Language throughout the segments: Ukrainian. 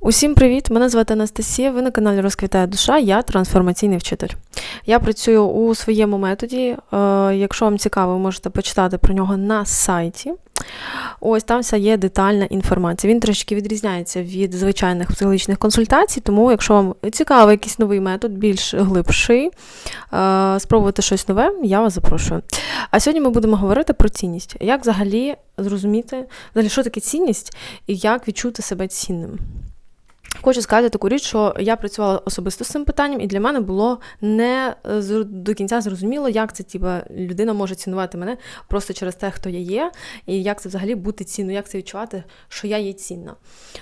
Усім привіт! Мене звати Анастасія. Ви на каналі Розквітає душа. Я трансформаційний вчитель. Я працюю у своєму методі. Е, Якщо вам цікаво, ви можете почитати про нього на сайті. Ось там вся є детальна інформація. Він трошки відрізняється від звичайних психологічних консультацій, тому, якщо вам цікавий якийсь новий метод, більш глибший, е, спробувати щось нове, я вас запрошую. А сьогодні ми будемо говорити про цінність. Як взагалі зрозуміти, взагалі, що таке цінність і як відчути себе цінним. Хочу сказати таку річ, що я працювала особисто з цим питанням, і для мене було не е, до кінця зрозуміло, як це тіба, людина може цінувати мене просто через те, хто я є, і як це взагалі бути цінною, як це відчувати, що я є цінна.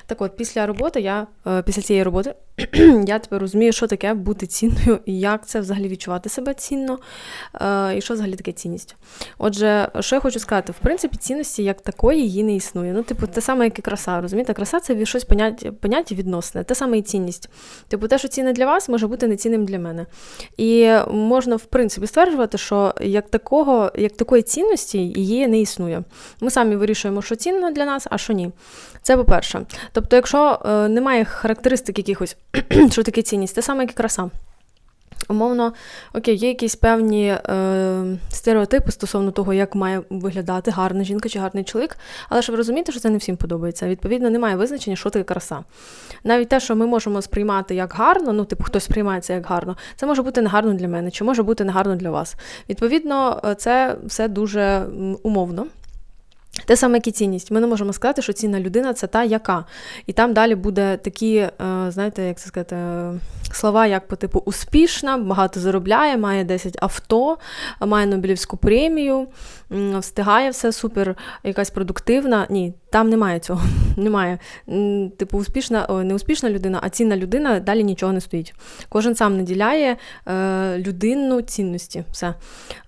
Так от, після роботи я е, після цієї роботи я тепер розумію, що таке бути цінною, і як це взагалі відчувати себе цінно, е, і що взагалі таке цінність. Отже, що я хочу сказати, в принципі, цінності як такої її не існує. Ну, типу, те саме, як і краса. Розумієте, краса це щось поняття, поняття відносне, те саме і цінність. Типу, те, що цінне для вас, може бути нецінним для мене. І можна, в принципі, стверджувати, що як такого, як такої цінності її не існує. Ми самі вирішуємо, що цінно для нас, а що ні. Це по-перше. Тобто, якщо е, немає характеристик якихось, що таке цінність, те саме, як і краса. Умовно, окей, є якісь певні е, стереотипи стосовно того, як має виглядати гарна жінка чи гарний чоловік, але ж ви розумієте, що це не всім подобається. Відповідно, немає визначення, що таке краса. Навіть те, що ми можемо сприймати як гарно, ну, типу, хтось сприймає це як гарно, це може бути негарно для мене, чи може бути негарно для вас. Відповідно, е, це все дуже умовно. Те саме, як і цінність. Ми не можемо сказати, що цінна людина це та яка. І там далі буде такі, е, знаєте, як це сказати, е, слова, як по типу успішна, багато заробляє, має 10 авто, має Нобелівську премію, встигає все супер, якась продуктивна. Ні, там немає цього. Немає. Типу, успішна, о, не успішна людина, а цінна людина далі нічого не стоїть. Кожен сам наділяє е, людину цінності. Все.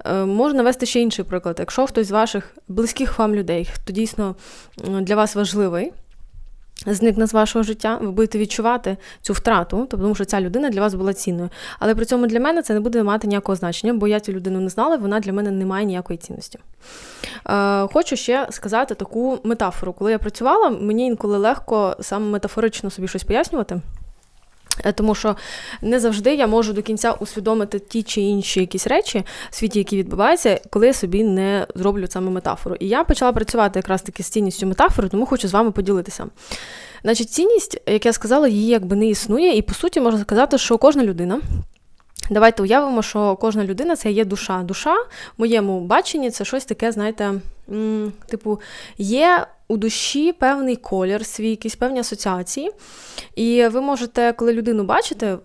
Е, можна вести ще інший приклад. Якщо хтось з ваших близьких вам людей, хто дійсно для вас важливий, зникне з вашого життя, ви будете відчувати цю втрату, тобто, тому що ця людина для вас була цінною. Але при цьому для мене це не буде мати ніякого значення, бо я цю людину не знала, вона для мене не має ніякої цінності. Е, хочу ще сказати таку метафору. Коли я працювала, мені інколи легко саме метафорично собі щось пояснювати. Е, Тому що не завжди я можу до кінця усвідомити ті чи інші якісь речі в світі, які відбуваються, коли я собі не зроблю саме метафору. І я почала працювати якраз таки з цінністю метафори, тому хочу з вами поділитися. Значить, цінність, як я сказала, її якби не існує, і по суті можна сказати, що кожна людина. Давайте уявимо, що кожна людина це є душа. Душа в моєму баченні це щось таке, знаєте, типу, є у душі певний колір, свій якісь певні асоціації. І ви можете, коли людину бачите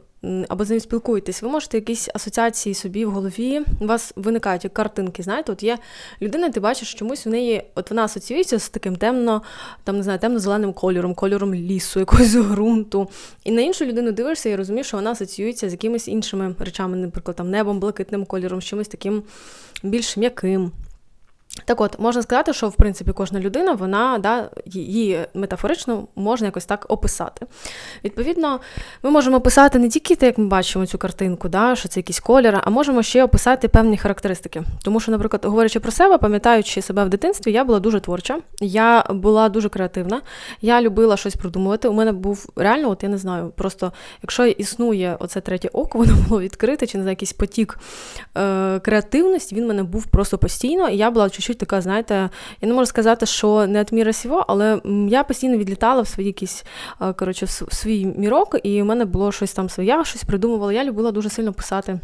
або з ним спілкуєтесь, ви можете якісь асоціації собі в голові, у вас виникають як картинки. Знаєте, от є людина, ти бачиш, чомусь в неї, от вона асоціюється з таким темно, там не знаю, темно-зеленим кольором, кольором лісу, якогось ґрунту. І на іншу людину дивишся і розумієш, що вона асоціюється з якимись іншими речами, наприклад, там небом, блакитним кольором, з чимось таким більш м'яким. Так от, можна сказати, що в принципі кожна людина, вона да, її метафорично можна якось так описати. Відповідно, ми можемо описати не тільки те, як ми бачимо цю картинку, да, що це якісь кольори, а можемо ще описати певні характеристики. Тому що, наприклад, говорячи про себе, пам'ятаючи себе в дитинстві, я була дуже творча, я була дуже креативна, я любила щось придумувати. У мене був реально, от я не знаю, просто якщо існує оце третє око, воно було відкрите, чи не знаю, якийсь потік е, креативності, він в мене був просто постійно, і я була чуть-чуть така, знаєте, я не можу сказати, що не від міра сього, але я постійно відлітала в свої якісь, е, коротше, в свій мірок, і в мене було щось там своє, щось придумувала. Я любила дуже сильно писати.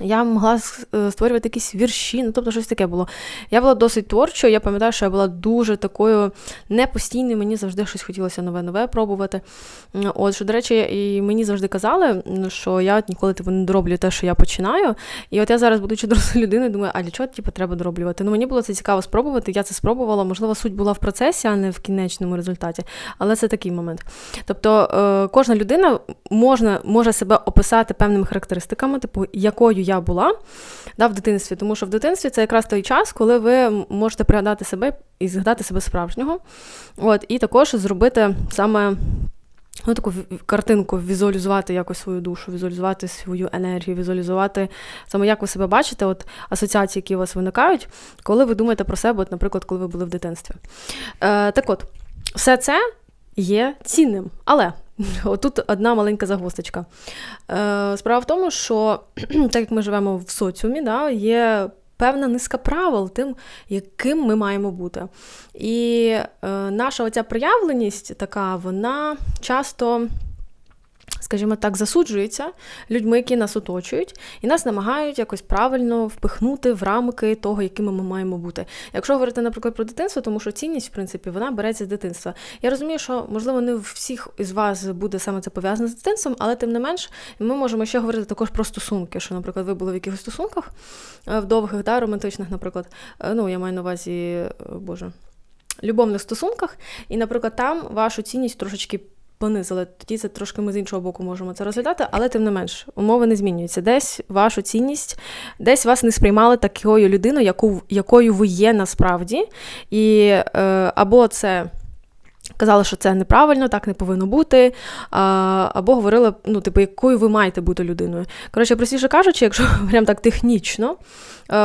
Я могла е, створювати якісь вірші, ну тобто щось таке було. Я була досить творчою, я пам'ятаю, що я була дуже такою непостійною, мені завжди щось хотілося нове-нове пробувати. От, що, до речі, і мені завжди казали, що я ніколи типу, не дороблю те, що я починаю. І от я зараз, будучи дорослою людиною, думаю, а для чого типу, треба дороблювати? Ну мені було це цікаво спробувати, я це спробувала. Можливо, суть була в процесі, а не в кінечному результаті. Але це такий момент. Тобто е, кожна людина можна, може себе описати певними характеристиками, типу, якою я була да, в дитинстві. Тому що в дитинстві це якраз той час, коли ви можете пригадати себе і згадати себе справжнього. От, і також зробити саме. Ну, таку картинку візуалізувати якось свою душу, візуалізувати свою енергію, візуалізувати саме як ви себе бачите, от асоціації, які у вас виникають, коли ви думаєте про себе, от, наприклад, коли ви були в дитинстві. Е, так от, все це є цінним. Але отут одна маленька загвоздочка. Е, Справа в тому, що так як ми живемо в соціумі, да, є певна низка правил тим, яким ми маємо бути. І е, наша оця проявленість така, вона часто скажімо так, засуджується людьми, які нас оточують, і нас намагають якось правильно впихнути в рамки того, якими ми маємо бути. Якщо говорити, наприклад, про дитинство, тому що цінність, в принципі, вона береться з дитинства. Я розумію, що можливо не всіх із вас буде саме це пов'язане з дитинством, але тим не менш, ми можемо ще говорити також про стосунки. Що, наприклад, ви були в якихось стосунках е, в довгих, да, романтичних, наприклад, е, ну я маю на увазі, е, боже. Любовних стосунках, і, наприклад, там вашу цінність трошечки понизили. Тоді це трошки ми з іншого боку можемо це розглядати, але тим не менш, умови не змінюються. Десь вашу цінність, десь вас не сприймали такою людиною, яку, якою ви є насправді. І е, або це. Казали, що це неправильно, так не повинно бути. А, Або говорили, ну, типу, якою ви маєте бути людиною. Коротше, простіше кажучи, якщо прям так технічно,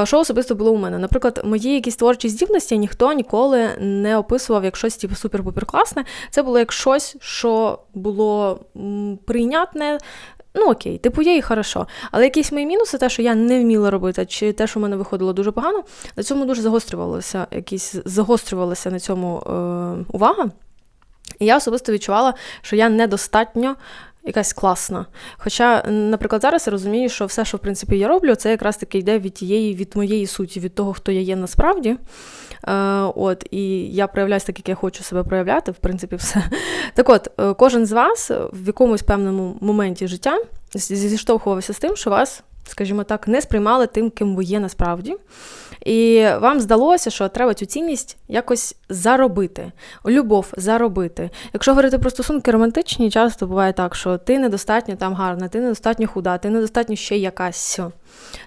що особисто було у мене? Наприклад, мої якісь творчі здібності ніхто ніколи не описував як щось типу, супер-пупер класне. Це було як щось, що було прийнятне. Ну, окей, типу є і хорошо. Але якісь мої мінуси, те, що я не вміла робити, чи те, що в мене виходило дуже погано, на цьому дуже загострювалося, якісь загострювалася на цьому е, увага. І я особисто відчувала, що я недостатньо якась класна. Хоча, наприклад, зараз я розумію, що все, що в принципі я роблю, це якраз таки йде від тієї, від моєї суті, від того, хто я є насправді. Е, от, І я проявляюсь так, як я хочу себе проявляти, в принципі, все. Так от, е, кожен з вас в якомусь певному моменті життя зіштовхувався з тим, що вас, скажімо так, не сприймали тим, ким ви є насправді. І вам здалося, що треба цю цінність якось заробити, любов заробити. Якщо говорити про стосунки романтичні, часто буває так, що ти недостатньо там гарна, ти недостатньо худа, ти недостатньо ще якась.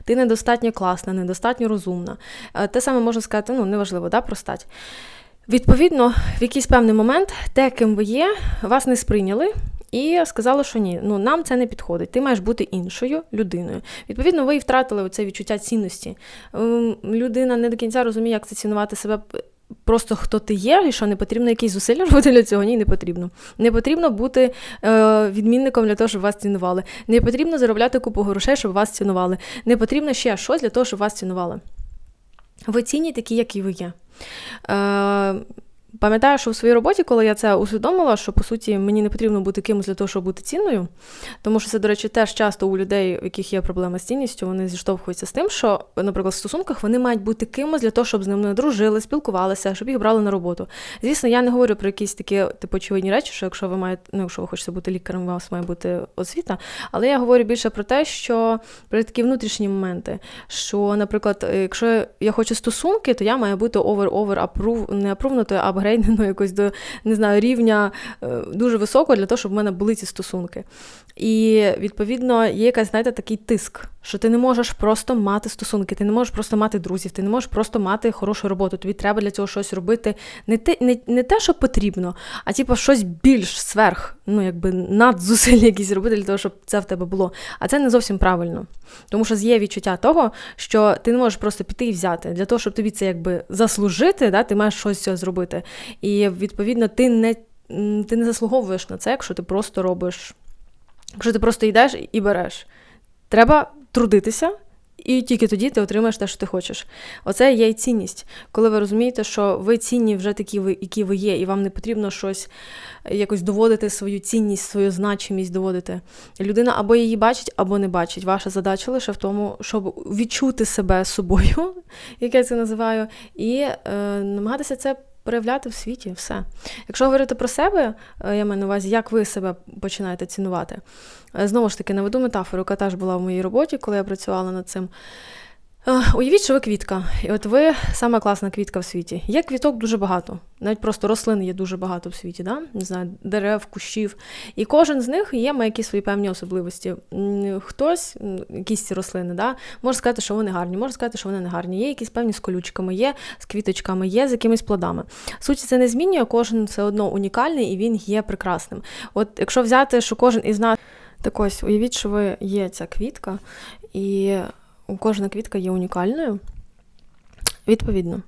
Ти недостатньо класна, недостатньо розумна. Е, те саме можна сказати, ну, неважливо, да, про. Відповідно, в якийсь певний момент те, ким ви є, вас не сприйняли, і сказали, що ні, ну нам це не підходить. Ти маєш бути іншою людиною. Відповідно, ви і втратили це відчуття цінності. Ем, людина не до кінця розуміє, як це цінувати себе. Просто хто ти є, і що не потрібно якісь зусилля робити для цього, ні, не потрібно. Не потрібно бути е, відмінником для того, щоб вас цінували. Не потрібно заробляти купу грошей, щоб вас цінували. Не потрібно ще щось для того, щоб вас цінували. Ви цінні такі, які ви є. Е, Пам'ятаю, що в своїй роботі, коли я це усвідомила, що по суті мені не потрібно бути кимось для того, щоб бути цінною, тому що це, до речі, теж часто у людей, в яких є проблема з цінністю, вони зіштовхуються з тим, що, наприклад, в стосунках вони мають бути кимось для того, щоб з ними дружили, спілкувалися, щоб їх брали на роботу. Звісно, я не говорю про якісь такі типу очевидні речі, що якщо ви маєте, ну якщо ви хочете бути лікарем, у вас має бути освіта. Але я говорю більше про те, що про такі внутрішні моменти. Що, наприклад, якщо я хочу стосунки, то я маю бути over-over approve, не апрувнутою, а апгрейдено якось до не знаю, рівня е, дуже високого для того, щоб в мене були ці стосунки. І відповідно є якась, знаєте, такий тиск, що ти не можеш просто мати стосунки, ти не можеш просто мати друзів, ти не можеш просто мати хорошу роботу. Тобі треба для цього щось робити. Не те, не, не те, що потрібно, а типу щось більш сверх, ну якби надзусиль якісь робити для того, щоб це в тебе було. А це не зовсім правильно. Тому що є відчуття того, що ти не можеш просто піти і взяти. Для того, щоб тобі це якби заслужити, да, ти маєш щось цього зробити. І відповідно ти не, ти не заслуговуєш на це, якщо ти просто робиш. Якщо ти просто йдеш і береш, треба трудитися, і тільки тоді ти отримаєш те, що ти хочеш. Оце є й цінність, коли ви розумієте, що ви цінні вже такі, які ви є, і вам не потрібно щось якось доводити свою цінність, свою значимість доводити. Людина або її бачить, або не бачить. Ваша задача лише в тому, щоб відчути себе собою, як я це називаю, і е, намагатися це проявляти в світі все. Якщо говорити про себе, е, я маю на увазі, як ви себе починаєте цінувати. Е, знову ж таки, наведу метафору, яка теж була в моїй роботі, коли я працювала над цим. Уявіть, що ви квітка, і от ви сама класна квітка в світі. Є квіток дуже багато, навіть просто рослин є дуже багато в світі, да? не знаю, дерев, кущів. І кожен з них є має якісь свої певні особливості. Хтось, якісь ці рослини, да? може сказати, що вони гарні, може сказати, що вони не гарні. Є якісь певні з колючками, є з квіточками, є з якимись плодами. Суть це не змінює, кожен все одно унікальний і він є прекрасним. От якщо взяти, що кожен із нас так ось, уявіть, що ви є ця квітка, і кожна квітка є унікальною. Відповідно,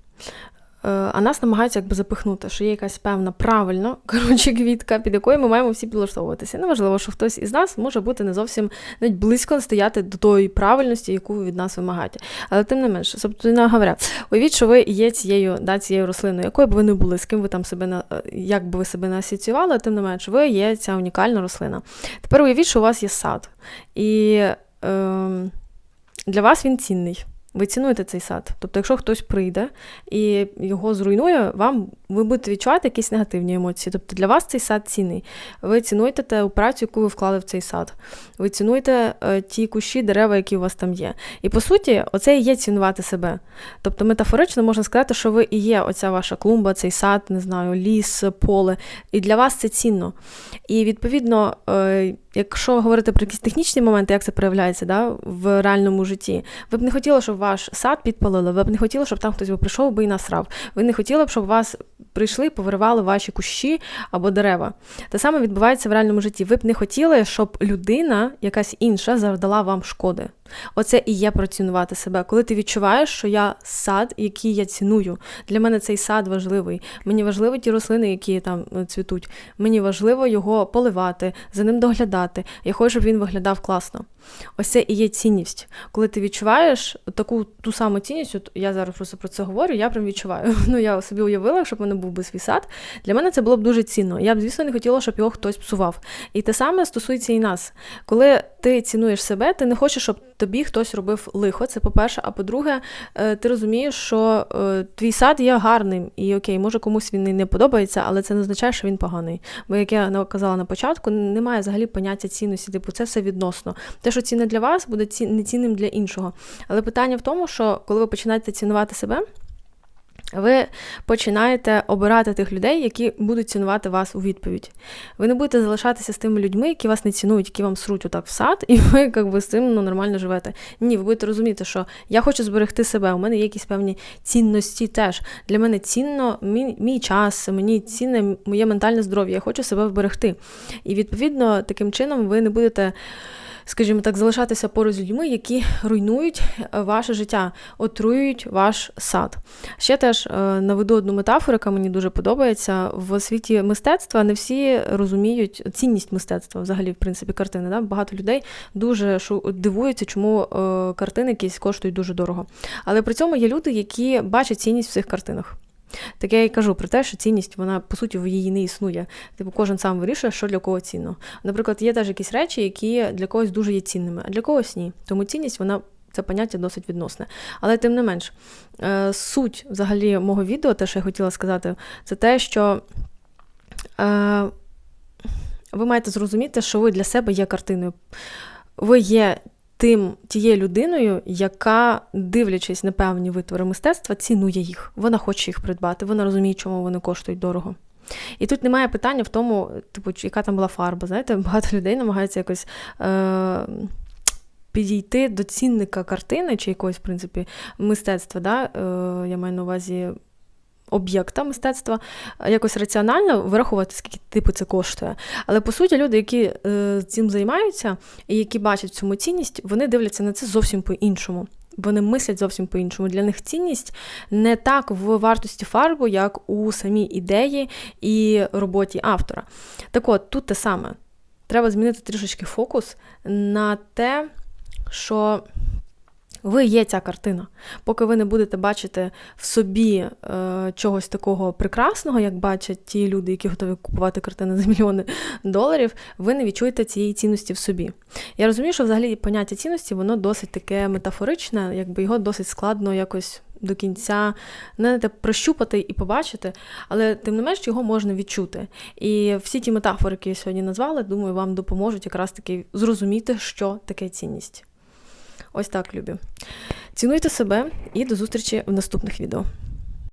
а нас намагаються якби запихнути, що є якась певна правильно коротше, квітка, під якою ми маємо всі підлаштовуватися. Неважливо, що хтось із нас може бути не зовсім навіть близько стояти до тої правильності, яку ви від нас вимагаєте. Але тим не менше, собственно говоря, уявіть, що ви є цією да, цією рослиною, якою б ви не були, з ким ви там себе на як би ви себе не асоціювали, тим не менше, ви є ця унікальна рослина. Тепер уявіть, що у вас є сад. І е, для вас він цінний. Ви цінуєте цей сад. Тобто, якщо хтось прийде і його зруйнує, вам ви будете відчувати якісь негативні емоції. Тобто для вас цей сад цінний. Ви цінуєте ту працю, яку ви вклали в цей сад. Ви цінуєте е, ті кущі, дерева, які у вас там є. І по суті, оце і є цінувати себе. Тобто, метафорично можна сказати, що ви і є оця ваша клумба, цей сад, не знаю, ліс, поле. І для вас це цінно. І відповідно. Якщо говорити про якісь технічні моменти, як це проявляється да, в реальному житті, ви б не хотіли, щоб ваш сад підпалили, ви б не хотіли, щоб там хтось би прийшов би і насрав. Ви не хотіли б, щоб вас прийшли повиривали ваші кущі або дерева. Те саме відбувається в реальному житті. Ви б не хотіли, щоб людина, якась інша, завдала вам шкоди. Оце і є процінувати себе. Коли ти відчуваєш, що я сад, який я ціную. Для мене цей сад важливий. Мені важливі ті рослини, які там е, цвітуть. Мені важливо його поливати, за ним доглядати. Я хочу, щоб він виглядав класно. Ось це і є цінність. Коли ти відчуваєш таку ту саму цінність, от я зараз просто про це говорю, я прям відчуваю. Ну, я собі уявила, щоб в мене був би свій сад. Для мене це було б дуже цінно. Я б, звісно, не хотіла, щоб його хтось псував. І те саме стосується і нас. Коли ти цінуєш себе, ти не хочеш, щоб тобі хтось робив лихо. Це по-перше. А по-друге, е, ти розумієш, що е, твій сад є гарним, і окей, може комусь він не подобається, але це не означає, що він поганий. Бо, як я казала на початку, немає взагалі поняття цінності, типу, це все відносно. Те, що цінне для вас, буде нецінним для іншого. Але питання в тому, що коли ви починаєте цінувати себе. Ви починаєте обирати тих людей, які будуть цінувати вас у відповідь. Ви не будете залишатися з тими людьми, які вас не цінують, які вам сруть отак в сад, і ви якби, з цим ну, нормально живете. Ні, ви будете розуміти, що я хочу зберегти себе, у мене є якісь певні цінності теж. Для мене цінно мій, мій час, мені цінне моє ментальне здоров'я, я хочу себе вберегти. І відповідно, таким чином ви не будете скажімо так, залишатися поруч з людьми, які руйнують е, ваше життя, отруюють ваш сад. Ще теж е, наведу одну метафору, яка мені дуже подобається. В світі мистецтва не всі розуміють цінність мистецтва, взагалі, в принципі, картини. Да? Багато людей дуже дивуються, чому е, картини якісь коштують дуже дорого. Але при цьому є люди, які бачать цінність в цих картинах. Так я і кажу про те, що цінність, вона, по суті, в її не існує. Типу, кожен сам вирішує, що для кого цінно. Наприклад, є теж якісь речі, які для когось дуже є цінними, а для когось ні. Тому цінність, вона. Це поняття досить відносне. Але тим не менш, е, суть взагалі мого відео, те, що я хотіла сказати, це те, що е, ви маєте зрозуміти, що ви для себе є картиною. Ви є тим тією людиною, яка, дивлячись на певні витвори мистецтва, цінує їх. Вона хоче їх придбати, вона розуміє, чому вони коштують дорого. І тут немає питання в тому, типу, яка там була фарба. Знаєте, багато людей намагаються якось. Е- Підійти до цінника картини чи якогось, в принципі, мистецтва, да? е, я маю на увазі об'єкта мистецтва якось раціонально вирахувати, скільки типу це коштує. Але по суті, люди, які е, цим займаються і які бачать цьому цінність, вони дивляться на це зовсім по-іншому. Вони мислять зовсім по-іншому. Для них цінність не так в вартості фарбу, як у самій ідеї і роботі автора. Так от, тут те саме. Треба змінити трішечки фокус на те, що ви є ця картина. Поки ви не будете бачити в собі е, чогось такого прекрасного, як бачать ті люди, які готові купувати картини за мільйони доларів, ви не відчуєте цієї цінності в собі. Я розумію, що взагалі поняття цінності воно досить таке метафоричне, якби його досить складно якось. До кінця не те прощупати і побачити, але тим не менш його можна відчути. І всі ті метафори, які я сьогодні назвала, думаю, вам допоможуть якраз таки зрозуміти, що таке цінність. Ось так, любі. Цінуйте себе і до зустрічі в наступних відео.